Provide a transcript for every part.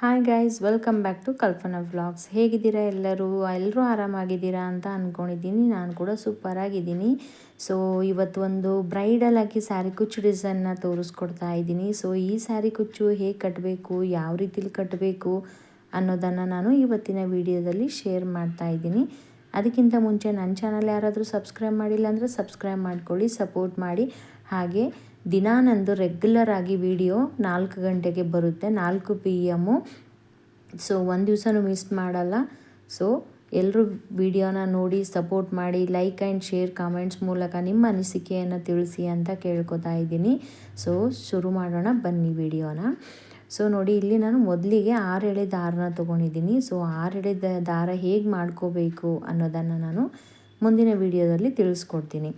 Hi guys welcome back to Kalpana vlogs ಹೇಗಿದ್ದೀರಾ ಎಲ್ಲರೂ? ಎಲ್ಲರೂ ಆರಾಮಾಗಿದ್ದೀರಾ ಅಂತ ಅಂದ್ಕೊಂಡಿದ್ದೀನಿ ನಾನು ಕೂಡ ಸೂಪರಾಗಿದ್ದೀನಿ ಸೊ ಇವತ್ತು ಒಂದು ಬ್ರೈಡಲ್ ಆಗಿ ಸ್ಯಾರಿ ಕುಚ್ಚು ಡಿಸೈನ್ನ ತೋರಿಸ್ಕೊಡ್ತಾ ಇದ್ದೀನಿ. ಸೊ ಈ ಸ್ಯಾರಿ ಕುಚ್ಚು ಹೇಗೆ ಕಟ್ಟಬೇಕು ಯಾವ ರೀತಿಲಿ ಕಟ್ಟಬೇಕು ಅನ್ನೋದನ್ನು ನಾನು ಇವತ್ತಿನ ವಿಡಿಯೋದಲ್ಲಿ ಶೇರ್ ಮಾಡ್ತಾ ಇದ್ದೀನಿ. ಅದಕ್ಕಿಂತ ಮುಂಚೆ ನನ್ನ ಚಾನಲ್ ಯಾರಾದರೂ ಸಬ್ಸ್ಕ್ರೈಬ್ ಮಾಡಿಲ್ಲ ಅಂದರೆ ಸಬ್ಸ್ಕ್ರೈಬ್ ಮಾಡ್ಕೊಳ್ಳಿ ಸಪೋರ್ಟ್ ಮಾಡಿ. ಹಾಗೆ ದಿನ ನಂದು ರೆಗ್ಯುಲರ್ ಆಗಿ ವಿಡಿಯೋ ನಾಲ್ಕು ಗಂಟೆಗೆ ಬರುತ್ತೆ, ನಾಲ್ಕು ಪಿ ಎಮ್ಮು ಸೊ ಒಂದು ದಿವಸನೂ ಮಿಸ್ ಮಾಡಲ್ಲ. ಸೊ ಎಲ್ಲರೂ ವಿಡಿಯೋನ ನೋಡಿ ಸಪೋರ್ಟ್ ಮಾಡಿ ಲೈಕ್ ಆ್ಯಂಡ್ ಶೇರ್ ಕಾಮೆಂಟ್ಸ್ ಮೂಲಕ ನಿಮ್ಮ ಅನಿಸಿಕೆಯನ್ನು ತಿಳಿಸಿ ಅಂತ ಕೇಳ್ಕೊತಾ ಇದ್ದೀನಿ. ಸೊ ಶುರು ಮಾಡೋಣ ಬನ್ನಿ ವಿಡಿಯೋನ ಸೊ ನೋಡಿ, ಇಲ್ಲಿ ನಾನು ಮೊದಲಿಗೆ ಆರು ಎಳೆ ದಾರನ ತೊಗೊಂಡಿದ್ದೀನಿ. ಸೊ ಆರು ಎಳೆ ದಾರ ಹೇಗೆ ಮಾಡ್ಕೋಬೇಕು ಅನ್ನೋದನ್ನು ನಾನು ಮುಂದಿನ ವಿಡಿಯೋದಲ್ಲಿ ತಿಳಿಸ್ಕೊಡ್ತೀನಿ.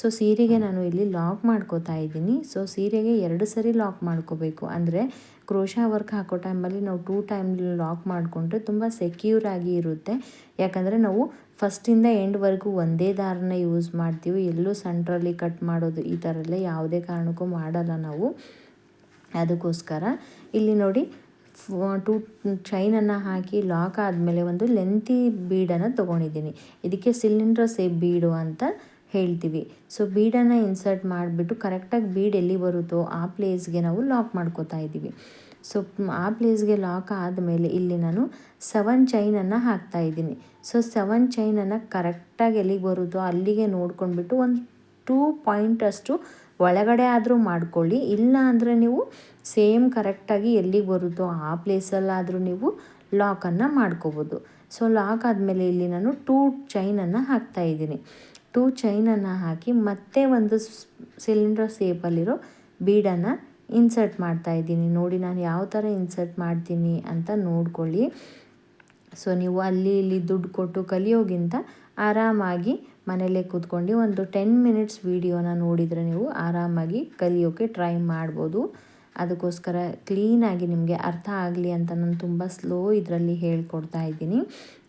ಸೊ ಸೀರೆಗೆ ನಾನು ಇಲ್ಲಿ ಲಾಕ್ ಮಾಡ್ಕೋತಾ ಇದ್ದೀನಿ. ಸೊ ಸೀರೆಗೆ ಎರಡು ಸರಿ ಲಾಕ್ ಮಾಡ್ಕೋಬೇಕು. ಅಂದರೆ ಕ್ರೋಶಾ ವರ್ಕ್ ಹಾಕೋ ಟೈಮಲ್ಲಿ ನಾವು ಟೂ ಟೈಮ್ ಲಾಕ್ ಮಾಡಿಕೊಂಡ್ರೆ ತುಂಬ ಸೆಕ್ಯೂರ್ ಆಗಿ ಇರುತ್ತೆ. ಯಾಕಂದರೆ, ನಾವು ಫಸ್ಟಿಂದ ಎಂಡ್ವರೆಗೂ ಒಂದೇ ದಾರನ ಯೂಸ್ ಮಾಡ್ತೀವಿ. ಎಲ್ಲೂ ಸೆಂಟ್ರಲ್ಲಿ ಕಟ್ ಮಾಡೋದು ಈ ಥರ ಎಲ್ಲ ಯಾವುದೇ ಕಾರಣಕ್ಕೂ ಮಾಡಲ್ಲ ನಾವು. ಅದಕ್ಕೋಸ್ಕರ ಇಲ್ಲಿ ನೋಡಿ ಟೂ ಚೈನನ್ನು ಹಾಕಿ ಲಾಕ್ ಆದಮೇಲೆ ಒಂದು ಲೆಂತಿ ಬೀಡನ್ನು ತೊಗೊಂಡಿದ್ದೀನಿ. ಇದಕ್ಕೆ ಸಿಲಿಂಡ್ರ್ ಸೇಪ್ ಬೀಡು ಅಂತ ಹೇಳ್ತೀವಿ. ಸೊ ಬೀಡನ್ನು ಇನ್ಸರ್ಟ್ ಮಾಡಿಬಿಟ್ಟು ಕರೆಕ್ಟಾಗಿ ಬೀಡ್ ಎಲ್ಲಿ ಬರುತ್ತೋ ಆ ಪ್ಲೇಸ್ಗೆ ನಾವು ಲಾಕ್ ಮಾಡ್ಕೋತಾ ಇದ್ದೀವಿ. ಸೊ ಆ ಪ್ಲೇಸ್ಗೆ ಲಾಕ್ ಆದಮೇಲೆ ಇಲ್ಲಿ ನಾನು ಸೆವೆನ್ ಚೈನನ್ನು ಹಾಕ್ತಾ ಇದ್ದೀನಿ. ಸೊ ಸೆವೆನ್ ಚೈನನ್ನು ಕರೆಕ್ಟಾಗಿ ಎಲ್ಲಿಗೆ ಬರುತ್ತೋ ಅಲ್ಲಿಗೆ ನೋಡ್ಕೊಂಡ್ಬಿಟ್ಟು ಒಂದು ಟೂ ಪಾಯಿಂಟ್ ಅಷ್ಟು ಒಳಗಡೆ ಆದರೂ ಮಾಡ್ಕೊಳ್ಳಿ. ಇಲ್ಲ ಅಂದರೆ ನೀವು ಸೇಮ್ ಕರೆಕ್ಟಾಗಿ ಎಲ್ಲಿಗೆ ಬರುತ್ತೋ ಆ ಪ್ಲೇಸಲ್ಲಾದರೂ ನೀವು ಲಾಕನ್ನು ಮಾಡ್ಕೋಬೋದು. ಸೊ ಲಾಕ್ ಆದಮೇಲೆ ಇಲ್ಲಿ ನಾನು ಟೂ ಚೈನನ್ನು ಹಾಕ್ತಾಯಿದ್ದೀನಿ ಟೂ ಚೈನನ್ನು ಹಾಕಿ ಮತ್ತೆ ಒಂದು ಸಿಲಿಂಡರ್ ಸೇಪಲ್ಲಿರೋ ಬೀಡನ್ನು ಇನ್ಸರ್ಟ್ ಮಾಡ್ತಾ ಇದ್ದೀನಿ. ನೋಡಿ ನಾನು ಯಾವ ಥರ ಇನ್ಸರ್ಟ್ ಮಾಡ್ತೀನಿ ಅಂತ ನೋಡ್ಕೊಳ್ಳಿ. ಸೊ ನೀವು ಅಲ್ಲಿ ಇಲ್ಲಿ ದುಡ್ಡು ಕೊಟ್ಟು ಕಲಿಯೋಗಿಂತ ಆರಾಮಾಗಿ ಮನೆಯಲ್ಲೇ ಕೂತ್ಕೊಂಡು ಒಂದು ಟೆನ್ ಮಿನಿಟ್ಸ್ ವೀಡಿಯೋನ ನೋಡಿದರೆ ನೀವು ಆರಾಮಾಗಿ ಕಲಿಯೋಕ್ಕೆ ಟ್ರೈ ಮಾಡ್ಬೋದು. ಅದಕ್ಕೋಸ್ಕರ ಕ್ಲೀನಾಗಿ ನಿಮಗೆ ಅರ್ಥ ಆಗಲಿ ಅಂತ ನಾನು ತುಂಬ ಸ್ಲೋ ಇದರಲ್ಲಿ ಹೇಳ್ಕೊಡ್ತಾ ಇದ್ದೀನಿ.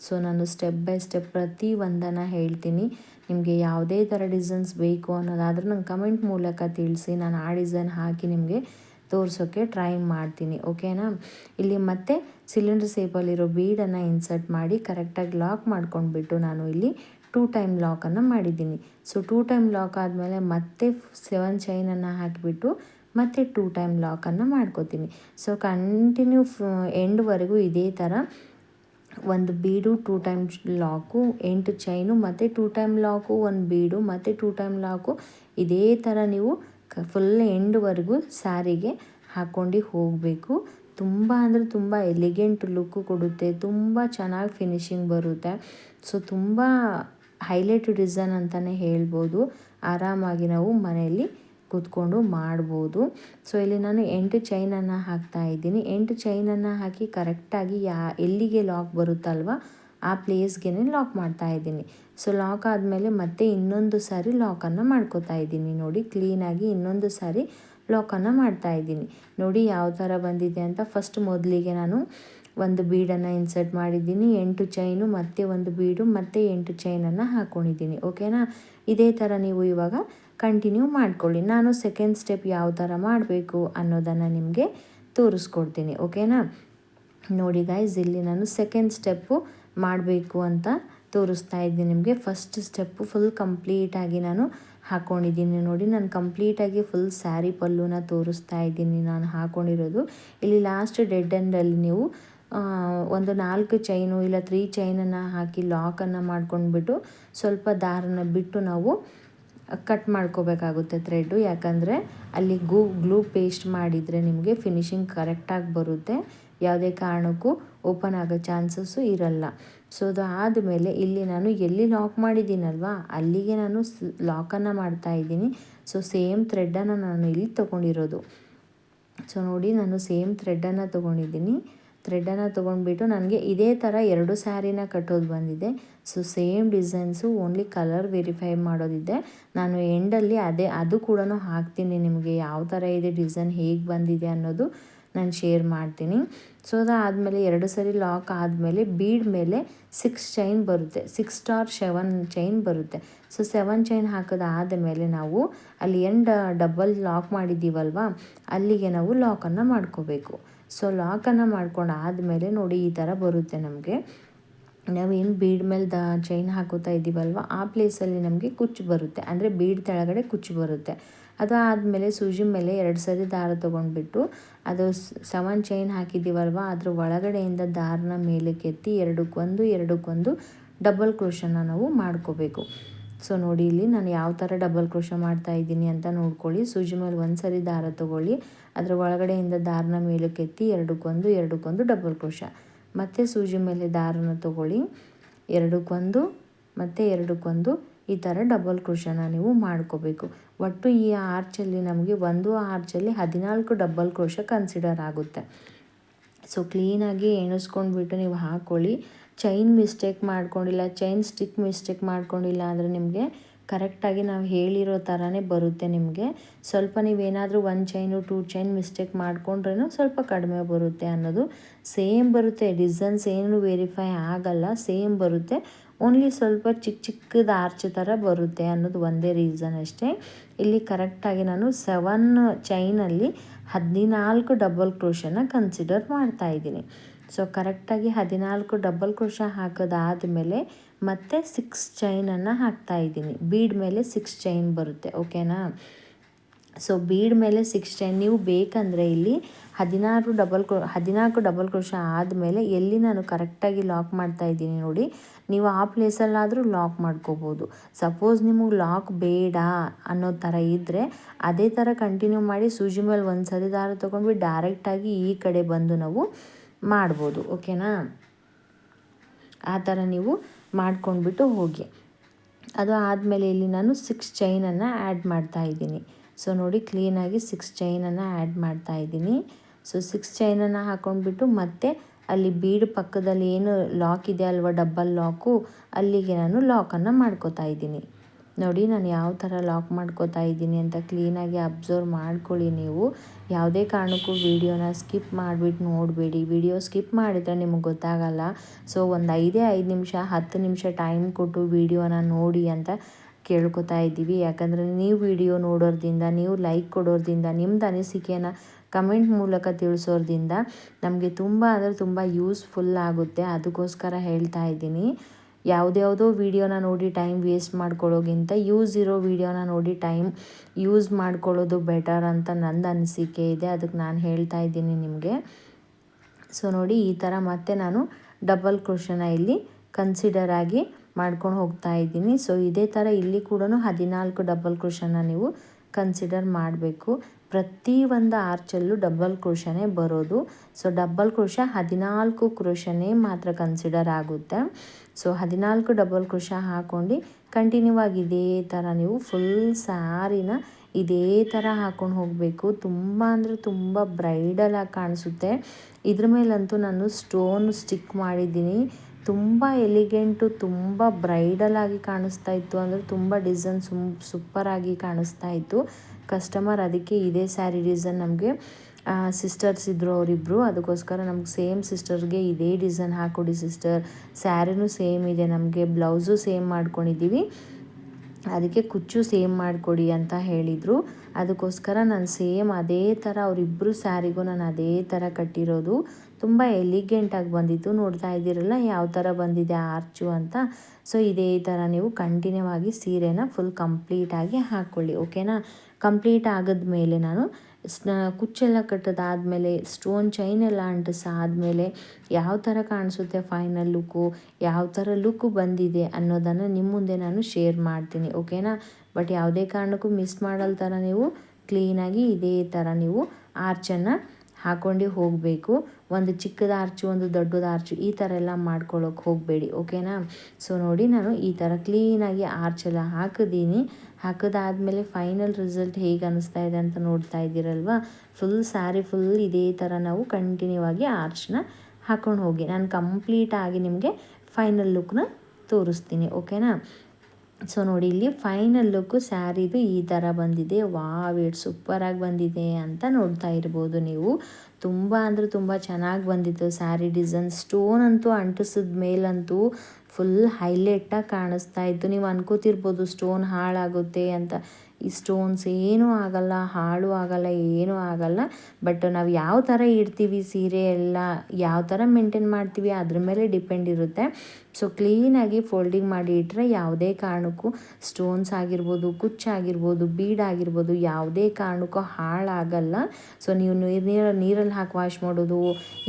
ಸೊ ನಾನು ಸ್ಟೆಪ್ ಬೈ ಸ್ಟೆಪ್ ಪ್ರತಿ ಒಂದನ್ನು ಹೇಳ್ತೀನಿ. ನಿಮಗೆ ಯಾವುದೇ ಥರ ಡಿಸೈನ್ಸ್ ಬೇಕು ಅನ್ನೋದಾದರೂ ನಂಗೆ ಕಮೆಂಟ್ ಮೂಲಕ ತಿಳಿಸಿ. ನಾನು ಆ ಡಿಸೈನ್ ಹಾಕಿ ನಿಮಗೆ ತೋರಿಸೋಕ್ಕೆ ಟ್ರೈ ಮಾಡ್ತೀನಿ ಓಕೆನಾ ಇಲ್ಲಿ ಮತ್ತೆ ಸಿಲಿಂಡರ್ ಸೇಪಲ್ಲಿರೋ ಬೀಡನ್ನು ಇನ್ಸರ್ಟ್ ಮಾಡಿ ಕರೆಕ್ಟಾಗಿ ಲಾಕ್ ಮಾಡ್ಕೊಂಡ್ಬಿಟ್ಟು ನಾನು ಇಲ್ಲಿ ಟೂ ಟೈಮ್ ಲಾಕನ್ನು ಮಾಡಿದ್ದೀನಿ. ಸೊ ಟೂ ಟೈಮ್ ಲಾಕ್ ಆದಮೇಲೆ ಮತ್ತೆ ಸೆವೆನ್ ಚೈನನ್ನು ಹಾಕಿಬಿಟ್ಟು ಮತ್ತು ಟೂ ಟೈಮ್ ಲಾಕನ್ನು ಮಾಡ್ಕೋತೀನಿ. ಸೊ ಕಂಟಿನ್ಯೂ ಎಂಡ್ವರೆಗೂ ಇದೇ ಥರ ಒಂದು ಬೀಡು ಟೂ ಟೈಮ್ ಲಾಕು ಎಂಟು ಚೈನು ಮತ್ತು ಟೂ ಟೈಮ್ ಲಾಕು ಒಂದು ಬೀಡು, ಮತ್ತು ಟೂ ಟೈಮ್ ಲಾಕು ಇದೇ ಥರ ನೀವು ಫುಲ್ ಎಂಡ್ವರೆಗೂ ಸ್ಯಾರಿಗೆ ಹಾಕ್ಕೊಂಡು ಹೋಗಬೇಕು. ತುಂಬ ಅಂದರೆ ತುಂಬ ಎಲಿಗೆಂಟ್ ಲುಕ್ಕು ಕೊಡುತ್ತೆ, ತುಂಬ ಚೆನ್ನಾಗಿ ಫಿನಿಶಿಂಗ್ ಬರುತ್ತೆ. ಸೊ ತುಂಬ ಹೈಲೈಟ್ ಡಿಸೈನ್ ಅಂತಲೇ ಹೇಳ್ಬೋದು. ಆರಾಮಾಗಿ ನಾವು ಮನೆಯಲ್ಲಿ ಕೂತ್ಕೊಂಡು ಮಾಡ್ಬೋದು. ಸೊ ಇಲ್ಲಿ ನಾನು ಎಂಟು ಚೈನನ್ನು ಹಾಕ್ತಾ ಇದ್ದೀನಿ. ಎಂಟು ಚೈನನ್ನು ಹಾಕಿ ಕರೆಕ್ಟಾಗಿ ಯಾ, ಎಲ್ಲಿಗೆ ಲಾಕ್ ಬರುತ್ತಲ್ವ, ಆ ಪ್ಲೇಸ್ಗೆ ಲಾಕ್ ಮಾಡ್ತಾ ಇದ್ದೀನಿ. ಸೊ ಲಾಕ್ ಆದಮೇಲೆ ಮತ್ತೆ ಇನ್ನೊಂದು ಸಾರಿ ಲಾಕನ್ನು ಮಾಡ್ಕೋತಾ ಇದ್ದೀನಿ. ನೋಡಿ ಕ್ಲೀನಾಗಿ ಇನ್ನೊಂದು ಸಾರಿ ಲಾಕನ್ನು ಮಾಡ್ತಾ ಇದ್ದೀನಿ. ನೋಡಿ, ಯಾವ ಥರ ಬಂದಿದೆ ಅಂತ ಫಸ್ಟ್ ಮೊದಲಿಗೆ ನಾನು ಒಂದು ಬೀಡನ್ನು ಇನ್ಸರ್ಟ್ ಮಾಡಿದ್ದೀನಿ. ಎಂಟು ಚೈನು ಮತ್ತೆ ಒಂದು ಬೀಡು, ಮತ್ತು ಎಂಟು ಚೈನನ್ನು ಹಾಕ್ಕೊಂಡಿದ್ದೀನಿ ಓಕೆನಾ ಇದೇ ಥರ ನೀವು ಇವಾಗ ಕಂಟಿನ್ಯೂ ಮಾಡ್ಕೊಳ್ಳಿ. ನಾನು ಸೆಕೆಂಡ್ ಸ್ಟೆಪ್ ಯಾವ ಥರ ಮಾಡಬೇಕು ಅನ್ನೋದನ್ನು ನಿಮಗೆ ತೋರಿಸ್ಕೊಡ್ತೀನಿ ಓಕೆನಾ ನೋಡಿ ಗೈಸ್ ಇಲ್ಲಿ ನಾನು ಸೆಕೆಂಡ್ ಸ್ಟೆಪ್ಪು ಮಾಡಬೇಕು ಅಂತ ತೋರಿಸ್ತಾ ಇದ್ದೀನಿ ನಿಮಗೆ. ಫಸ್ಟ್ ಸ್ಟೆಪ್ಪು ಫುಲ್ ಕಂಪ್ಲೀಟಾಗಿ ನಾನು ಹಾಕ್ಕೊಂಡಿದ್ದೀನಿ ನೋಡಿ, ನಾನು ಕಂಪ್ಲೀಟಾಗಿ ಫುಲ್ ಸ್ಯಾರಿ ಪಲ್ಲುನ ತೋರಿಸ್ತಾ ಇದ್ದೀನಿ ನಾನು ಹಾಕ್ಕೊಂಡಿರೋದು ಇಲ್ಲಿ ಲಾಸ್ಟ್ ಡೆಡ್ ಎಂಡಲ್ಲಿ ನೀವು ಒಂದು ನಾಲ್ಕು ಚೈನು ಇಲ್ಲ ತ್ರೀ ಚೈನನ್ನು ಹಾಕಿ ಲಾಕನ್ನು ಮಾಡ್ಕೊಂಡ್ಬಿಟ್ಟು ಸ್ವಲ್ಪ ದಾರನ ಬಿಟ್ಟು ನಾವು ಕಟ್ ಮಾಡ್ಕೋಬೇಕಾಗುತ್ತೆ ಥ್ರೆಡ್ಡು ಯಾಕಂದರೆ ಅಲ್ಲಿ ಗೂ ಗ್ಲೂ ಪೇಸ್ಟ್ ಮಾಡಿದರೆ ನಿಮಗೆ ಫಿನಿಶಿಂಗ್ ಕರೆಕ್ಟಾಗಿ ಬರುತ್ತೆ. ಯಾವುದೇ ಕಾರಣಕ್ಕೂ ಓಪನ್ ಆಗೋ ಚಾನ್ಸಸ್ಸು ಇರಲ್ಲ. ಸೊ ಅದು ಆದಮೇಲೆ ಇಲ್ಲಿ ನಾನು ಎಲ್ಲಿ ಲಾಕ್ ಮಾಡಿದ್ದೀನಲ್ವಾ? ಅಲ್ಲಿಗೆ ನಾನು ಲಾಕನ್ನು ಮಾಡ್ತಾ ಇದ್ದೀನಿ. ಸೊ ಸೇಮ್ ಥ್ರೆಡ್ಡನ್ನು ನಾನು ಇಲ್ಲಿ ತೊಗೊಂಡಿರೋದು. ಸೊ ನೋಡಿ ನಾನು ಸೇಮ್ ಥ್ರೆಡ್ಡನ್ನು ತೊಗೊಂಡಿದ್ದೀನಿ. ಥ್ರೆಡನ್ನು ತೊಗೊಂಡ್ಬಿಟ್ಟು ನನಗೆ ಇದೇ ಥರ ಎರಡು ಸ್ಯಾರಿನ ಕಟ್ಟೋದು ಬಂದಿದೆ. So same designs only colour verify ಮಾಡೋದಿದೆ. ನಾನು ಎಂಡಲ್ಲಿ ಅದೇ, ಅದು ಕೂಡ ಹಾಕ್ತೀನಿ ನಿಮಗೆ. ಯಾವ ಥರ ಇದೆ ಡಿಸೈನ್ ಹೇಗೆ ಬಂದಿದೆ ಅನ್ನೋದು. ನಾನು ಶೇರ್ ಮಾಡ್ತೀನಿ. ಸೊ ಅದಾದಮೇಲೆ ಎರಡು ಸರಿ ಲಾಕ್ ಆದಮೇಲೆ ಬೀಡ್ ಮೇಲೆ ಸಿಕ್ಸ್ ಚೈನ್ ಬರುತ್ತೆ. ಸಿಕ್ಸ್ ಸ್ಟಾರ್ ಸೆವೆನ್ ಚೈನ್ ಬರುತ್ತೆ. ಸೊ ಸೆವೆನ್ ಚೈನ್ ಹಾಕೋದಾದ ಮೇಲೆ ನಾವು ಅಲ್ಲಿ ಎಂಡ್ ಡಬಲ್ ಲಾಕ್ ಮಾಡಿದ್ದೀವಲ್ವ, ಅಲ್ಲಿಗೆ ನಾವು ಲಾಕನ್ನು ಮಾಡ್ಕೋಬೇಕು. ಸೊ ಲಾಕನ್ನು ಮಾಡ್ಕೊಂಡು ಆದಮೇಲೆ ನೋಡಿ ಈ ಥರ ಬರುತ್ತೆ ನಮಗೆ. ನಾವೇನು ಬೀಡ್ ಮೇಲೆ ದ ಚೈನ್ ಹಾಕೋತಾ ಇದ್ದೀವಲ್ವ, ಆ ಪ್ಲೇಸಲ್ಲಿ ನಮಗೆ ಕುಚ್ಚು ಬರುತ್ತೆ. ಅಂದರೆ ಬೀಡ್ ತೆಳಗಡೆ ಕುಚ್ಚು ಬರುತ್ತೆ. ಅದು ಆದಮೇಲೆ ಸೂಜಿ ಮೇಲೆ ಎರಡು ಸರಿ ದಾರ ತೊಗೊಂಡ್ಬಿಟ್ಟು ಅದು ಸೆವೆನ್ ಚೈನ್ ಹಾಕಿದ್ದೀವಲ್ವ, ಅದ್ರ ಒಳಗಡೆಯಿಂದ ದಾರನ ಮೇಲೆ ಕೆತ್ತಿ ಎರಡಕ್ಕೊಂದು ಎರಡಕ್ಕೊಂದು ಡಬಲ್ ಕ್ರೋಶನ ನಾವು ಮಾಡ್ಕೋಬೇಕು. ಸೊ ನೋಡಿ, ಇಲ್ಲಿ ನಾನು ಯಾವ ಥರ ಡಬಲ್ ಕ್ರೋಶ ಮಾಡ್ತಾ ಇದ್ದೀನಿ ಅಂತ ನೋಡ್ಕೊಳ್ಳಿ. ಸೂಜಿ ಮೇಲೆ ಒಂದು ಸರಿ ದಾರ ತೊಗೊಳ್ಳಿ, ಅದರ ಒಳಗಡೆಯಿಂದ ದಾರನ ಮೇಲಕ್ಕೆ ಎತ್ತಿ ಎರಡಕ್ಕೊಂದು ಎರಡಕ್ಕೊಂದು ಡಬಲ್ ಕ್ರೋಶ. ಮತ್ತು ಸೂಜಿ ಮೇಲೆ ದಾರನ ತೊಗೊಳ್ಳಿ, ಎರಡಕ್ಕೊಂದು, ಮತ್ತು ಎರಡಕ್ಕೊಂದು ಈ ಥರ ಡಬಲ್ ಕ್ರೋಶನ ನೀವು ಮಾಡ್ಕೋಬೇಕು. ಒಟ್ಟು ಈ ಆರ್ಚಲ್ಲಿ ನಮಗೆ ಒಂದು ಆರ್ಚಲ್ಲಿ ಹದಿನಾಲ್ಕು ಡಬಲ್ ಕ್ರೋಶ ಕನ್ಸಿಡರ್ ಆಗುತ್ತೆ. ಸೊ ಕ್ಲೀನಾಗಿ ಎಣಿಸ್ಕೊಂಡ್ಬಿಟ್ಟು ನೀವು ಹಾಕ್ಕೊಳ್ಳಿ ಚೈನ್ ಮಿಸ್ಟೇಕ್ ಮಾಡ್ಕೊಂಡಿಲ್ಲ ಚೈನ್ ಸ್ಟಿಕ್ ಮಿಸ್ಟೇಕ್ ಮಾಡ್ಕೊಂಡಿಲ್ಲ ಅಂದರೆ ನಿಮಗೆ ಕರೆಕ್ಟಾಗಿ ನಾವು ಹೇಳಿರೋ ಥರನೇ ಬರುತ್ತೆ ನಿಮಗೆ. ಸ್ವಲ್ಪ ನೀವೇನಾದರೂ one chain two chain mistake ಮಾಡಿಕೊಂಡ್ರೂ ಸ್ವಲ್ಪ ಕಡಿಮೆ ಬರುತ್ತೆ ಅನ್ನೋದು. ಸೇಮ್ ಬರುತ್ತೆ ಡಿಸೈನ್ಸ್ ಏನು ವೆರಿಫೈ ಆಗಲ್ಲ ಸೇಮ್ ಬರುತ್ತೆ. ಓನ್ಲಿ ಸ್ವಲ್ಪ ಚಿಕ್ಕ ಚಿಕ್ಕದ ಆರ್ಚ್ ಥರ ಬರುತ್ತೆ ಅನ್ನೋದು ಒಂದೇ ರೀಸನ್ ಅಷ್ಟೇ. ಇಲ್ಲಿ ಕರೆಕ್ಟಾಗಿ ನಾನು ಸೆವೆನ್ ಚೈನಲ್ಲಿ ಹದಿನಾಲ್ಕು ಡಬಲ್ ಕ್ರೋಶನ ಕನ್ಸಿಡರ್ ಮಾಡ್ತಾ ಇದ್ದೀನಿ. ಸೊ ಕರೆಕ್ಟಾಗಿ ಹದಿನಾಲ್ಕು ಡಬಲ್ ಕ್ರೋಶ ಹಾಕೋದಾದಮೇಲೆ ಮತ್ತೆ ಸಿಕ್ಸ್ ಚೈನನ್ನು ಹಾಕ್ತಾ ಇದ್ದೀನಿ. ಬೀಡ್ ಮೇಲೆ ಸಿಕ್ಸ್ ಚೈನ್ ಬರುತ್ತೆ ಓಕೆನಾ ಸೊ ಬೀಡ್ ಮೇಲೆ ಸಿಕ್ಸ್ ಚೈನ್ ನೀವು ಬೇಕಂದರೆ ಇಲ್ಲಿ ಹದಿನಾರು ಡಬಲ್ ಕ್ರೋ ಹದಿನಾಲ್ಕು ಡಬಲ್ ಕ್ರೋಶ ಆದಮೇಲೆ ಎಲ್ಲಿ ನಾನು ಕರೆಕ್ಟಾಗಿ ಲಾಕ್ ಮಾಡ್ತಾ ಇದ್ದೀನಿ ನೋಡಿ, ನೀವು ಆ ಪ್ಲೇಸಲ್ಲಾದರೂ ಲಾಕ್ ಮಾಡ್ಕೋಬೋದು. ಸಪೋಸ್ ನಿಮಗೆ ಲಾಕ್ ಬೇಡ ಅನ್ನೋ ಥರ ಇದ್ದರೆ ಅದೇ ಥರ ಕಂಟಿನ್ಯೂ ಮಾಡಿ ಸೂಜಿ ಮೇಲೆ ಒಂದು ಸರಿ ದಾರ ತೊಗೊಂಡ್ಬಿಟ್ಟು ಡೈರೆಕ್ಟಾಗಿ ಈ ಕಡೆ ಬಂದು ನಾವು ಮಾಡ್ಬೋದು ಓಕೆನಾ ಆ ಥರ ನೀವು ಮಾಡ್ಕೊಂಡ್ಬಿಟ್ಟು ಹೋಗಿ. ಅದು ಆದಮೇಲೆ ಇಲ್ಲಿ ನಾನು ಸಿಕ್ಸ್ ಚೈನನ್ನು ಆ್ಯಡ್ ಮಾಡ್ತಾ ಇದ್ದೀನಿ. ಸೊ ನೋಡಿ ಕ್ಲೀನಾಗಿ ಸಿಕ್ಸ್ ಚೈನನ್ನು ಆ್ಯಡ್ ಮಾಡ್ತಾ ಇದ್ದೀನಿ. ಸೊ ಸಿಕ್ಸ್ ಚೈನನ್ನು ಹಾಕೊಂಡ್ಬಿಟ್ಟು ಮತ್ತೆ ಅಲ್ಲಿ ಬೀಡ್ ಪಕ್ಕದಲ್ಲಿ ಏನು ಲಾಕ್ ಇದೆ ಅಲ್ವಾ ಡಬ್ಬಲ್ ಲಾಕು ಅಲ್ಲಿಗೆ ನಾನು ಲಾಕನ್ನು ಮಾಡ್ಕೋತಾ ಇದ್ದೀನಿ. ನೋಡಿ, ನಾನು ಯಾವ ಥರ ಲಾಕ್ ಮಾಡ್ಕೋತಾ ಇದ್ದೀನಿ ಅಂತ ಕ್ಲೀನಾಗಿ ಅಬ್ಸರ್ವ್ ಮಾಡ್ಕೊಳ್ಳಿ ನೀವು. ಯಾವುದೇ ಕಾರಣಕ್ಕೂ ವೀಡಿಯೋನ ಸ್ಕಿಪ್ ಮಾಡಿಬಿಟ್ಟು ನೋಡಬೇಡಿ. ವಿಡಿಯೋ ಸ್ಕಿಪ್ ಮಾಡಿದರೆ ನಿಮಗೆ ಗೊತ್ತಾಗಲ್ಲ. ಸೊ ಒಂದು ಐದೇ ಐದು ನಿಮಿಷ, ಹತ್ತು ನಿಮಿಷ ಟೈಮ್ ಕೊಟ್ಟು ವೀಡಿಯೋನ ನೋಡಿ ಅಂತ ಕೇಳ್ಕೊತಾ ಇದ್ದೀವಿ. ಯಾಕಂದರೆ ನೀವು ವಿಡಿಯೋ ನೋಡೋದ್ರಿಂದ ನೀವು ಲೈಕ್ ಕೊಡೋದ್ರಿಂದ ನಿಮ್ದು ಅನಿಸಿಕೆನ ಕಮೆಂಟ್ ಮೂಲಕ ತಿಳಿಸೋದ್ರಿಂದ ನಮಗೆ ತುಂಬ ಅಂದರೆ ತುಂಬ ಯೂಸ್ಫುಲ್ ಆಗುತ್ತೆ. ಅದಕ್ಕೋಸ್ಕರ ಹೇಳ್ತಾ ಇದ್ದೀನಿ. ಯಾವುದ್ಯಾವುದೋ ವೀಡಿಯೋನ ನೋಡಿ ಟೈಮ್ ವೇಸ್ಟ್ ಮಾಡ್ಕೊಳ್ಳೋಗಿಂತ ಯೂಸ್ ಇರೋ ವೀಡಿಯೋನ ನೋಡಿ ಟೈಮ್ ಯೂಸ್ ಮಾಡ್ಕೊಳ್ಳೋದು ಬೆಟರ್ ಅಂತ ನಂದು ಅನಿಸಿಕೆ ಇದೆ. ಅದಕ್ಕೆ ನಾನು ಹೇಳ್ತಾ ಇದ್ದೀನಿ ನಿಮಗೆ. ಸೊ ನೋಡಿ, ಈ ಥರ ಮತ್ತೆ ನಾನು ಡಬಲ್ ಕ್ರೋಶನ ಇಲ್ಲಿ ಕನ್ಸಿಡರ್ ಆಗಿ ಮಾಡ್ಕೊಂಡು ಹೋಗ್ತಾ ಇದ್ದೀನಿ. ಸೊ ಇದೇ ಥರ ಇಲ್ಲಿ ಕೂಡ ಹದಿನಾಲ್ಕು ಡಬಲ್ ಕ್ರೋಶನ ನೀವು ಕನ್ಸಿಡರ್ ಮಾಡಬೇಕು. ಪ್ರತಿ ಒಂದು ಆರ್ಚಲ್ಲೂ ಡಬಲ್ ಕ್ರೋಶನೇ ಬರೋದು. ಸೊ ಡಬಲ್ ಕ್ರೋಶ ಹದಿನಾಲ್ಕು ಕ್ರೋಶನೇ ಮಾತ್ರ ಕನ್ಸಿಡರ್ ಆಗುತ್ತೆ. ಸೊ ಹದಿನಾಲ್ಕು ಡಬಲ್ ಕ್ರೋಶ ಹಾಕ್ಕೊಂಡು ಕಂಟಿನ್ಯೂ ಆಗಿ ಇದೇ ಥರ ನೀವು ಫುಲ್ ಸ್ಯಾರಿನ ಇದೇ ಥರ ಹಾಕ್ಕೊಂಡು ಹೋಗಬೇಕು. ತುಂಬ ಅಂದರೆ ತುಂಬ ಬ್ರೈಡಲಾಗಿ ಕಾಣಿಸುತ್ತೆ. ಇದ್ರ ಮೇಲಂತೂ ನಾನು ಸ್ಟೋನ್ ಸ್ಟಿಕ್ ಮಾಡಿದ್ದೀನಿ. ತುಂಬ ಎಲಿಗೆಂಟು ತುಂಬ ಬ್ರೈಡಲ್ ಆಗಿ ಕಾಣಿಸ್ತಾ ಇತ್ತು. ಅಂದರೆ ತುಂಬ ಡಿಸೈನ್ ಸುಮ್ ಸೂಪರಾಗಿ ಕಾಣಿಸ್ತಾ ಇತ್ತು. ಕಸ್ಟಮರ್ ಅದಕ್ಕೆ ಇದೇ ಸ್ಯಾರಿ ಡಿಸೈನ್ ನಮಗೆ ಸಿಸ್ಟರ್ಸ್ ಇದ್ದರು ಅವರಿಬ್ಬರು ಅದಕ್ಕೋಸ್ಕರ ನಮ್ಗೆ ಸೇಮ್ ಸಿಸ್ಟರ್ಗೆ ಇದೇ ಡಿಸೈನ್ ಹಾಕೊಡಿ ಸಿಸ್ಟರ್ ಸ್ಯಾರಿನೂ ಸೇಮ್ ಇದೆ ನಮಗೆ ಬ್ಲೌಸು ಸೇಮ್ ಮಾಡ್ಕೊಂಡಿದ್ದೀವಿ ಅದಕ್ಕೆ ಕುಚ್ಚು ಸೇಮ್ ಮಾಡಿಕೊಡಿ ಅಂತ ಹೇಳಿದರು. ಅದಕ್ಕೋಸ್ಕರ ನಾನು ಸೇಮ್ ಅದೇ ಥರ ಅವರಿಬ್ಬರು ಸ್ಯಾರಿಗೂ ನಾನು ಅದೇ ಥರ ಕಟ್ಟಿರೋದು. ತುಂಬ ಎಲಿಗೆಂಟಾಗಿ ಬಂದಿತ್ತು. ನೋಡ್ತಾ ಇದ್ದೀರಲ್ಲ ಯಾವ ಥರ ಬಂದಿದೆ ಆರ್ಚು ಅಂತ. ಸೊ ಇದೇ ಥರ ನೀವು ಕಂಟಿನ್ಯೂ ಆಗಿ ಸೀರೆನ ಫುಲ್ ಕಂಪ್ಲೀಟಾಗಿ ಹಾಕ್ಕೊಳ್ಳಿ ಓಕೆನಾ ಕಂಪ್ಲೀಟ್ ಆದಮೇಲೆ ನಾನು ಸ್ನ, ಕುಚ್ಚೆಲ್ಲ ಕಟ್ಟೋದಾದಮೇಲೆ ಸ್ಟೋನ್ ಚೈನ್ ಎಲ್ಲ ಅಂಟಿಸಾದ್ಮೇಲೆ ಯಾವ ಥರ ಕಾಣಿಸುತ್ತೆ ಫೈನಲ್ ಲುಕ್ಕು ಯಾವ ಥರ ಲುಕ್ಕು ಬಂದಿದೆ ಅನ್ನೋದನ್ನು ನಿಮ್ಮ ಮುಂದೆ ನಾನು ಶೇರ್ ಮಾಡ್ತೀನಿ ಓಕೆನಾ ಬಟ್ ಯಾವುದೇ ಕಾರಣಕ್ಕೂ ಮಿಸ್ ಮಾಡಲ್ ಥರ ನೀವು ಕ್ಲೀನಾಗಿ ಇದೇ ಥರ ನೀವು ಆರ್ಚನ್ನು ಹಾಕ್ಕೊಂಡು ಹೋಗಬೇಕು. ಒಂದು ಚಿಕ್ಕದ ಆರ್ಚು ಒಂದು ದೊಡ್ಡದ ಆರ್ಚು ಈ ಥರ ಎಲ್ಲ ಮಾಡ್ಕೊಳ್ಳೋಕೆ ಹೋಗಬೇಡಿ, ಓಕೆನಾ? ಸೊ ನೋಡಿ ನಾನು ಈ ಥರ ಕ್ಲೀನಾಗಿ ಆರ್ಚೆಲ್ಲ ಹಾಕಿದ್ದೀನಿ ಹಾಕಿದಾದ್ಮೇಲೆ ಫೈನಲ್ ರಿಸಲ್ಟ್ ಹೇಗೆ ಅನ್ನಿಸ್ತಾ ಇದೆ ಅಂತ ನೋಡ್ತಾ ಇದ್ದೀರಲ್ವ? ಫುಲ್ ಸ್ಯಾರಿ ಫುಲ್ ಇದೇ ಥರ ನಾವು ಕಂಟಿನ್ಯೂ ಆಗಿ ಆರ್ಚ್ನ ಹಾಕೊಂಡು ಹೋಗಿ. ನಾನು ಕಂಪ್ಲೀಟಾಗಿ ನಿಮಗೆ ಫೈನಲ್ ಲುಕ್ನ ತೋರಿಸ್ತೀನಿ, ಓಕೆನಾ? ಸೊ ನೋಡಿ, ಇಲ್ಲಿ ಫೈನಲ್ ಲುಕ್ಕು ಸ್ಯಾರಿದು ಈ ಥರ ಬಂದಿದೆ. ವಾವ್ ಎಷ್ಟು ಸೂಪರಾಗಿ ಬಂದಿದೆ ಅಂತ ನೋಡ್ತಾ ಇರ್ಬೋದು ನೀವು. ತುಂಬ ಅಂದರೆ ತುಂಬ ಚೆನ್ನಾಗಿ ಬಂದಿತ್ತು ಸ್ಯಾರಿ ಡಿಸೈನ್. ಸ್ಟೋನ್ ಅಂತೂ ಅಂಟಿಸಿದ ಮೇಲಂತೂ ಫುಲ್ ಹೈಲೈಟಾಗಿ ಕಾಣಿಸ್ತಾ ಇತ್ತು. ನೀವು ಅನ್ಕೋತಿರ್ಬೋದು ಸ್ಟೋನ್ ಹಾಳಾಗುತ್ತೆ ಅಂತ. ಈ ಸ್ಟೋನ್ಸ್ ಏನೂ ಆಗಲ್ಲ, ಹಾಳು ಆಗಲ್ಲ, ಏನೂ ಆಗಲ್ಲ. ಬಟ್ ನಾವು ಯಾವ ಥರ ಇಡ್ತೀವಿ ಸೀರೆ ಎಲ್ಲ, ಯಾವ ಥರ ಮೇಂಟೈನ್ ಮಾಡ್ತೀವಿ ಅದ್ರ ಮೇಲೆ ಡಿಪೆಂಡ್ ಇರುತ್ತೆ. ಸೊ ಕ್ಲೀನಾಗಿ ಫೋಲ್ಡಿಂಗ್ ಮಾಡಿ ಇಟ್ಟರೆ ಯಾವುದೇ ಕಾರಣಕ್ಕೂ ಸ್ಟೋನ್ಸ್ ಆಗಿರ್ಬೋದು ಕುಚ್ಚಾಗಿರ್ಬೋದು ಬೀಡ್ ಆಗಿರ್ಬೋದು, ಯಾವುದೇ ಕಾರಣಕ್ಕೂ ಹಾಳಾಗಲ್ಲ ಸೊ ನೀವು ನೀರು ನೀರಲ್ಲಿ ಹಾಕಿ ವಾಶ್ ಮಾಡೋದು,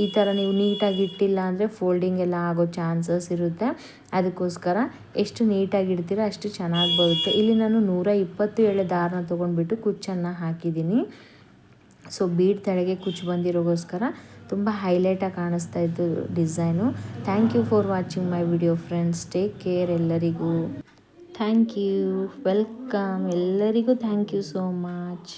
ಈ ಥರ ನೀವು ನೀಟಾಗಿ ಇಟ್ಟಿಲ್ಲ ಅಂದರೆ ಫೋಲ್ಡಿಂಗ್ ಎಲ್ಲ ಆಗೋ ಚಾನ್ಸಸ್ ಇರುತ್ತೆ. ಅದಕ್ಕೋಸ್ಕರ ಎಷ್ಟು ನೀಟಾಗಿ ಇಡ್ತೀರೋ ಅಷ್ಟು ಚೆನ್ನಾಗಿ ಬರುತ್ತೆ. ಇಲ್ಲಿ ನಾನು ನೂರ ಇಪ್ಪತ್ತು ಎಳೆ ದಾರನ ತೊಗೊಂಡ್ಬಿಟ್ಟು ಕುಚ್ಚನ್ನು ಹಾಕಿದ್ದೀನಿ. ಸೊ ಬೀಡ್ ತಳಗೆ ಕುಚ್ಚು ಬಂದಿರೋಗೋಸ್ಕರ ತುಂಬ ಹೈಲೈಟಾಗಿ ಕಾಣಿಸ್ತಾ ಇತ್ತು design thank you for watching my video friends take care ಎಲ್ಲರಿಗೂ. ಥ್ಯಾಂಕ್ ಯು ವೆಲ್ಕಮ್ ಎಲ್ಲರಿಗೂ ಥ್ಯಾಂಕ್ ಯು ಸೋ ಮಚ್